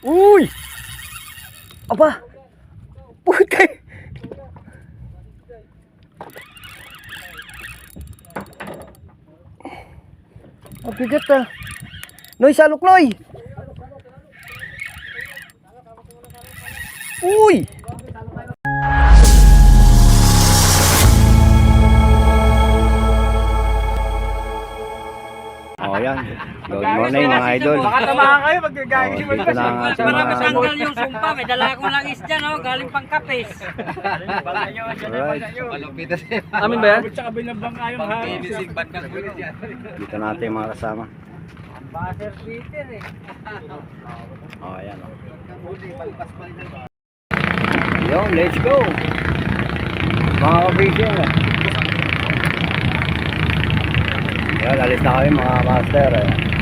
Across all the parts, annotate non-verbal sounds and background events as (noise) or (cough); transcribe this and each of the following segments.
Uy! Aba! Putay! Mabigat ah. Noy, salok Noy! Uy! Good morning mga idol. Baka tamahan kayo pag gagawin Oh, si dito na ang ating mga... masanggal yung sumpa, may dala akong langis dyan, oh, galing pang kapis. Alright. Amin ba yan? Sa kabilang bangka yung hangin. Dito natin yung mga kasama. Buzzer beater eh. Oh, ayan. Oh. Yo, let's go. Mga kabisyon. Eh. Yan, alis na kami mga master. Eh.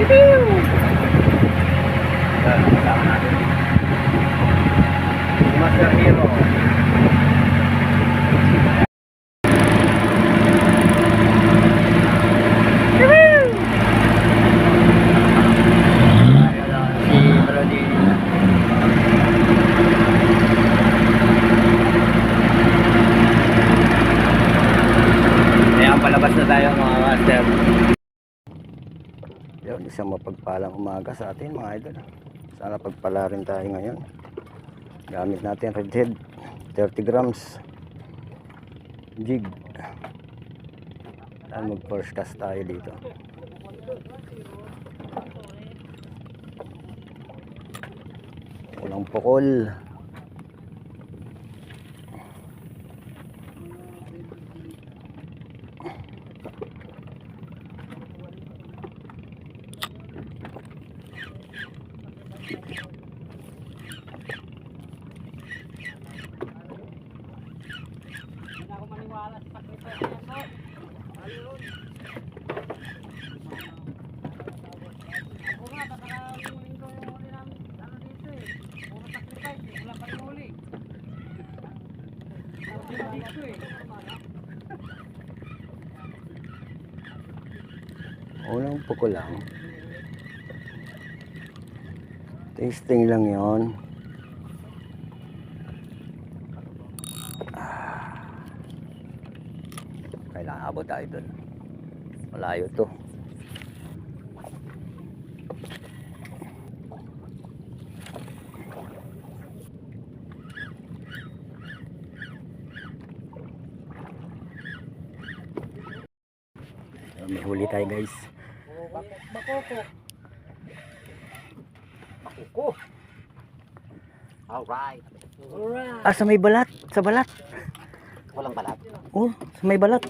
Yippee! Yan, kasama natin. Si Master Hero. Si Brody. Ayan, palabas na tayo mga master. Yun, isang mapagpalang umaga sa atin mga idol. Sana pagpala rin tayo ngayon. Gamit natin red head. 30 grams. Jig. Saan mag first cast tayo dito. Walang pukol. Na ako maniwala sa sacrifice niya, so. Ako nga, baka yung linggo yung huli namin, ano dito eh. Puro sacrifice wala pa yung huli. Na dito eh. Unang pukol lang. Tasting lang yon. Tayo dun. Malayo to. May huli tayo guys. Bakoko. Ako. Alright. Alright. Ah, sa may balat. Sa balat. Walang balat. Oh, sa may balat.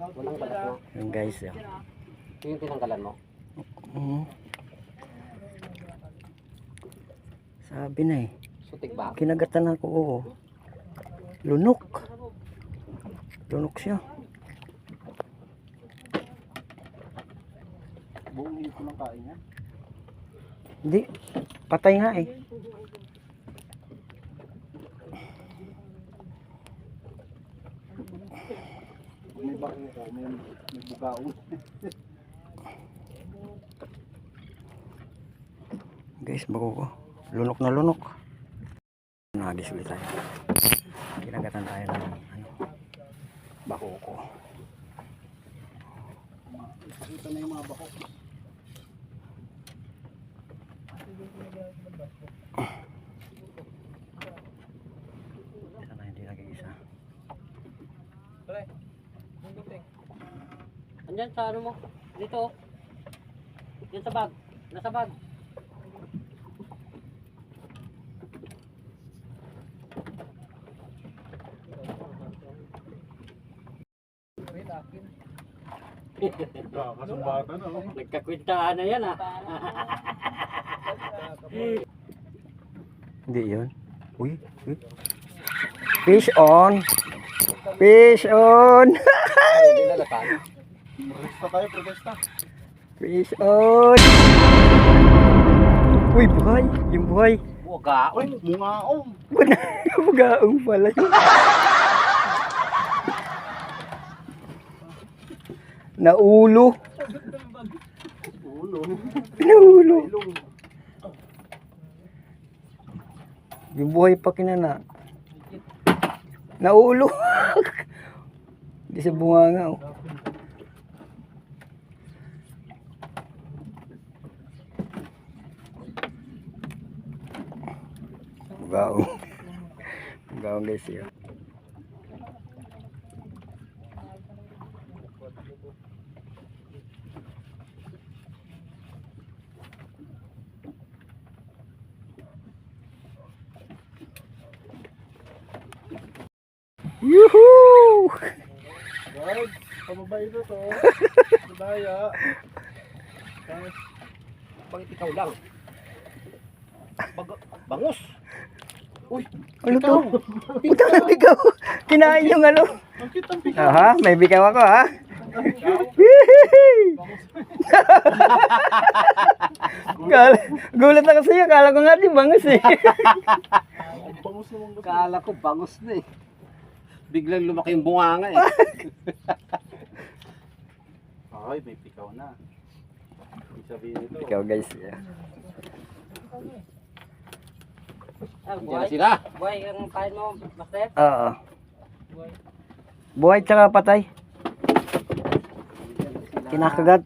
Walang balat mo. Yan guys. Yan. Ito yung tinanggalan mo. Mhm. Sabi na eh. Sutik ba? Kinagatan ako, oo. Lunok. Lunok siya. Buong hito ng kain niya. Hindi. Patay nga eh. May bako ko, may, may bukaon. (laughs) Guys, bako ko. Lunok na lunok. Nagis ulit tayo. Kinagatan tayo ng ano, bako ko. Ito na yung mga bako. Sana hindi nag-iisa. Andyan sa ano mo? Dito. oh. Yan sa bag. Nasa bag. Kasumbatan na. (laughs) Nagkakwintaan na yan ah. (laughs) Hindi yun. Uy, uy. Fish on. Fish on. (laughs) Protesta tayo, protesta. Fish on. Uy, buhay. Yung buhay. Bugaon. Mungaon. Wala. (laughs) Magaong pala yun. Naulo. Ulo. Ilong. Yung buhay pa kinana. Naulo. (laughs) Hindi sa bunganga oh. Bugaong. Bugaong (laughs) guys yun. Yuhuu! Wag. Pamabay na to. Madaya. Bakit ikaw lang? Bag bangus. Ano to? Ito na bigaw. Kinain yung ano. Ang kitang pika. Aha, may bigaw ako ha. Kala, gulat ako sa'yo. Kala ko nga di bangus eh. Kala ko bangus na eh. Biglang lumaki yung bunganga eh. Ay, may pikaw na. Ikaw guys. yeah. Ah, Diyan na buhay. sila. Buhay ang kain mo, master. Oo. Buhay tsaka patay. Kinakagat.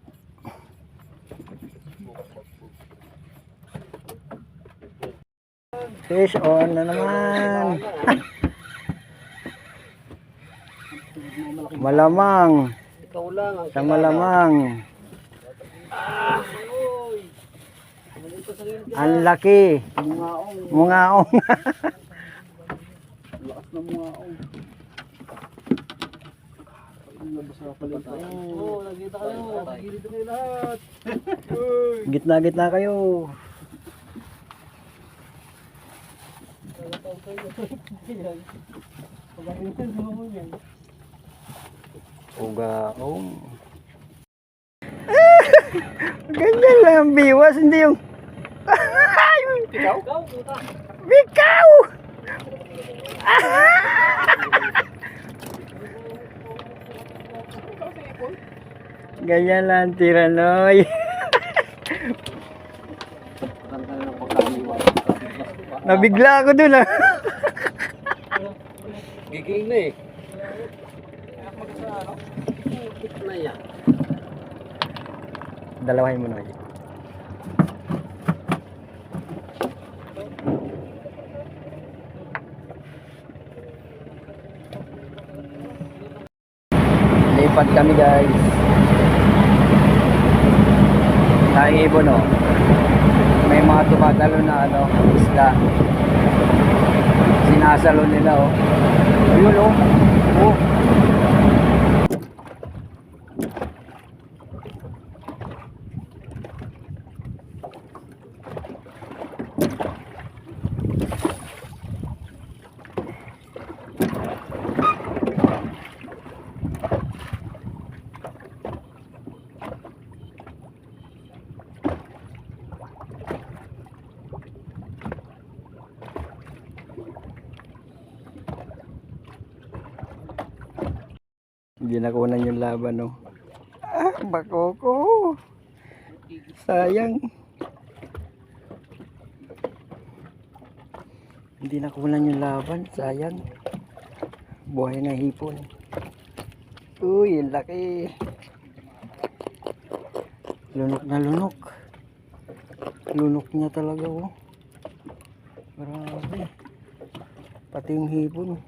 Fish on na naman. (laughs) Malamang. Ikaw lang ang Sa malamang. Ang laki. Mungaong. Mungaong. Lakas ng mungaong. Oo, nagkita kayo. Gilid na kayo lahat. (laughs) Gitna-gitna kayo. Ugaong. (laughs) Ganyan lang ang biwas, hindi yung... Ikaw? Ikaw, puta. Bikaw! Ganyan lang ang tiranoy. Nabigla ako dun ah. Giging na eh. Dalawahin mo na kayo. Lipat kami guys. Sa ibon oh. May mga tumatalo na ano, isda. Sinasalo nila oh. Ayun oh. Oh. Hindi nakunan yung laban, no? Ah, bako ko. Sayang. Hindi nakunan yung laban, sayang. Buhay na hipon. Uy, laki. Lunok na lunok. Lunok niya talaga, oh. Grabe. Pati yung hipon.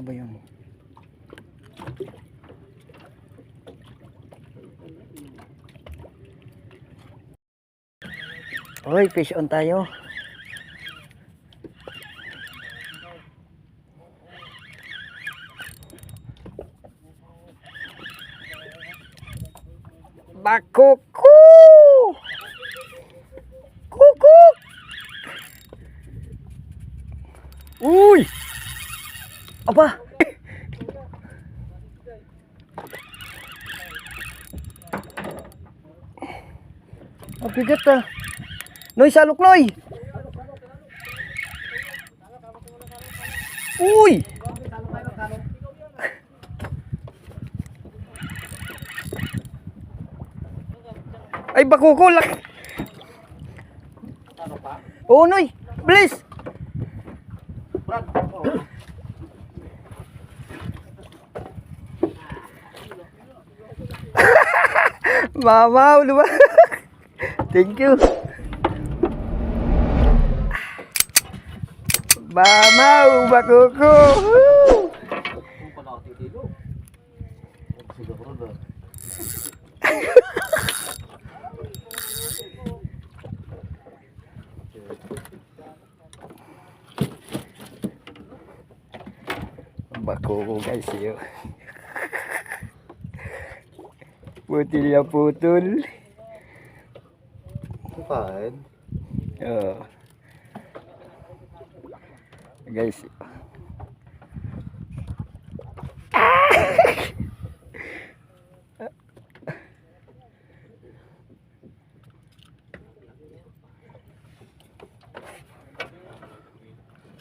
Sana ba yun? Hoy, fish on tayo. Bakuku! Kukuk! Uy! Apa? Ang bigat ah. Noy, salok Noy! Uy! Ay, bakuko laki. Oo, Noy. Bilis! (laughs) Mamaw, diba? Thank you. Mamaw, bakuko. Na. Bakuko guys, yun. Putol ya putol. Kain. Oo. Guys.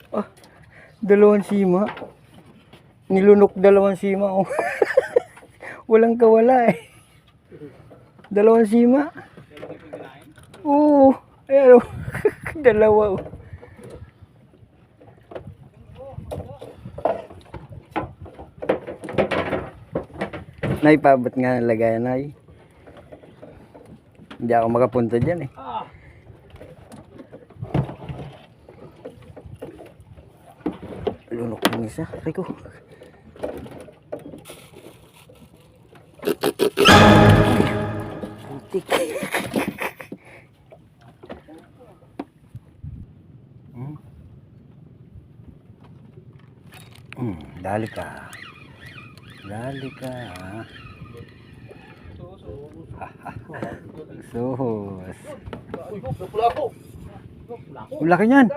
Ah, dalawang sima. Nilunok dalawang sima. Oh. (laughs) Walang kawala eh. Dalawang sima. Oo. Ayan oh. (laughs) Dalawa oh. Nay, paabot nga ng lagayan, Nay. Hindi ako makapunta dyan eh. Lunok ng isa. Rico. Putik. Hmm. Hmm, dali ka. Dali ka. (laughs) Sus. Laki niyan.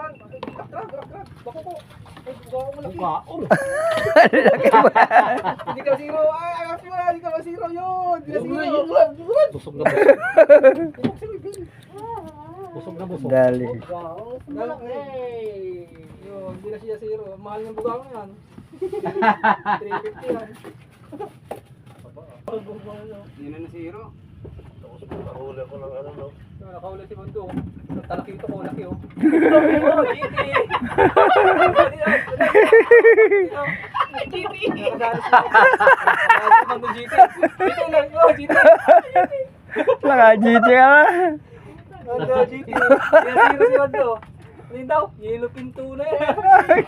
Bukaon. Hindi ka zero. Ay, ay, hindi ka zero yun. Hindi ka zero. Busog na busog. Busog na busog. Dali. Malaki. Yun, hindi na siya zero. Mahal ng bugang yan. 350 yan. Hindi na na zero. Nakahuli ko ng ano, no? Nakaulit si Mundo. Talakito ko, laki oh. Oh, GT! GT! Nakadali si Mundo GT. Ito lang, oh, GT! Naka-GT ka Yan, zero (laughs) si Mundo. Ano yun daw? Yellow pin 2 na yan.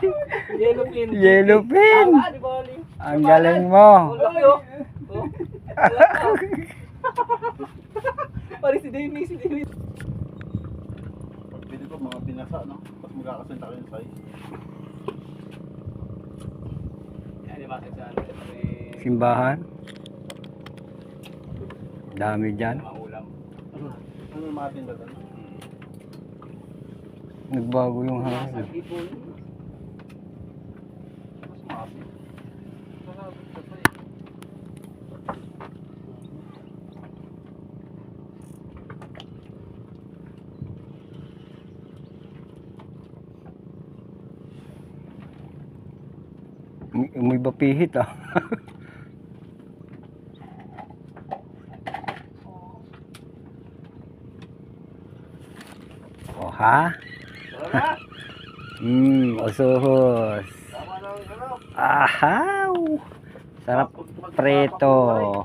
(laughs) Yellow pin. Yellow pin. Tama, di ba, Ali? Ang galing mo. Oh, (laughs) laki, oh. Oh. Pari si Demi, si Demi. Pwede ko mga pinasa, no? Tapos magkakasinta kayo sa Yan, di ba sa ano? Simbahan. Dami dyan. ulam. Ano? Yung mga tinda doon? Nagbago yung hangin. May, may bapihit ah. (laughs) oh ha? Hmm, osuhos. Ahaw! Sarap preto.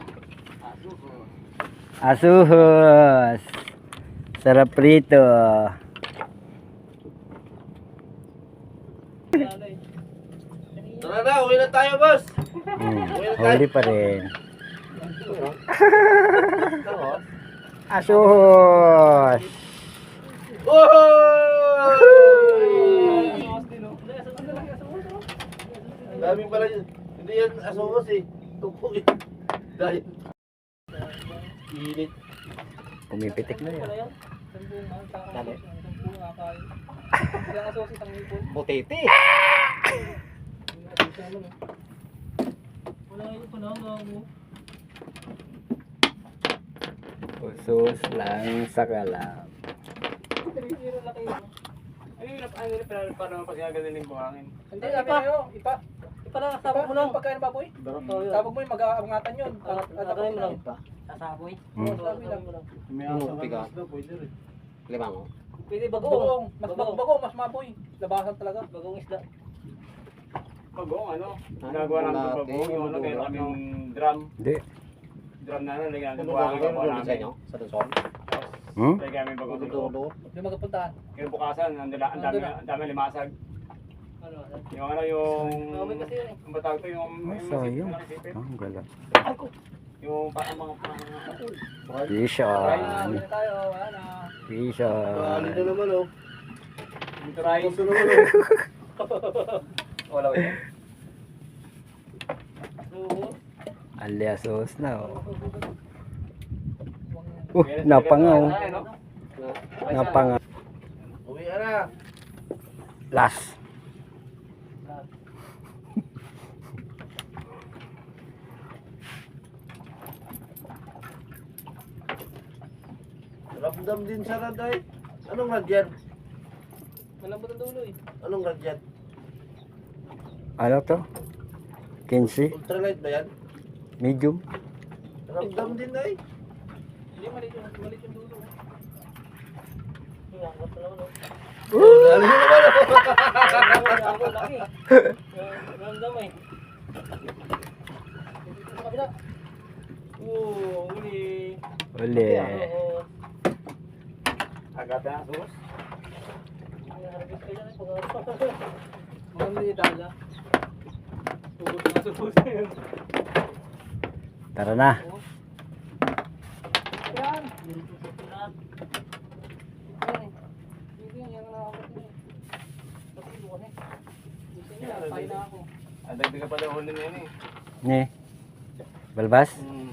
Asuhos. Sarap prito. Tara na, uwi na tayo, boss. Hmm, huli pa rin. (laughs) Asuhos. Dami pala yun. Hindi yan asungos eh. Tupo eh. Dahil. Init. Pumipitik na yun. (laughs) Putete. (laughs) Sus lang sa kalap. Ano yung ano yung para para mapagagaling ng buhangin? Hindi, sabi na yun. Ipa. Ipa lang, Sabog mo lang. Pagkain baboy. Sabog mo mag-aangatan yun. Tagay mo lang pa. Sasaboy. Hmm. Sabi lang. May asa ka na daw, pwede rin. Limango. Pwede Bagoong. bagong. Mas bago, mas maboy. Labasan talaga. Bagong isda. Bagong ano? Ano, Ginagawa namin sa bagong. Yung ano, eh, kaya kaming drum. Hindi. Drum na lagyan ng Ano buwan sa inyo? Sa Luzon? Hmm? Kami bagong dito. Dulo. Hindi magpuntahan. Kaya bukasan, ang dala- ang dami, ang dami limasag. Ano? Yung ano, yung... Mabay kasi yun eh. Ang batag to, yung... Ah, yung sayang. masipit. Ang gala. Yung parang mga... Ah. Wala na. Fishan. naman oh. yung try. Gusto naman oh. (laughs) Wala ba yun? Aliasos na oh. Uh, napangaw. Napangaw. Uwi ka na. Last. Ramdam din sa raday. Anong radyan? Malambot ang dulo eh. Anong radyan? Ano to? 15? Ultralight ba yan? Medium? Ramdam din ay. Hindi malit yung malit yung dulo. Yung angkat na dali naman oh. Ako laki. Ramdam. Oo, uli. Uli. Oo. Agad na, sus. Harvest ka dyan eh. pag- Maganda yung dala. Tara na. Yan. Yan. Dito yan, yan ang nakakabot niya eh. Kasi bukas eh. Dito niya, tayo na ako. Ang dagdaga pa daw huli na yun eh. Ni. Balbas? Hmm.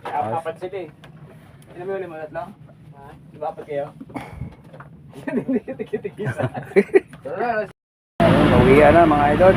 Kaya apat sila eh. Ilan mo yun, mga tatlo? Ha? Di ba apat kayo? (laughs) Hindi, hindi, hindi, hindi. (laughs) Bawian na mga idol.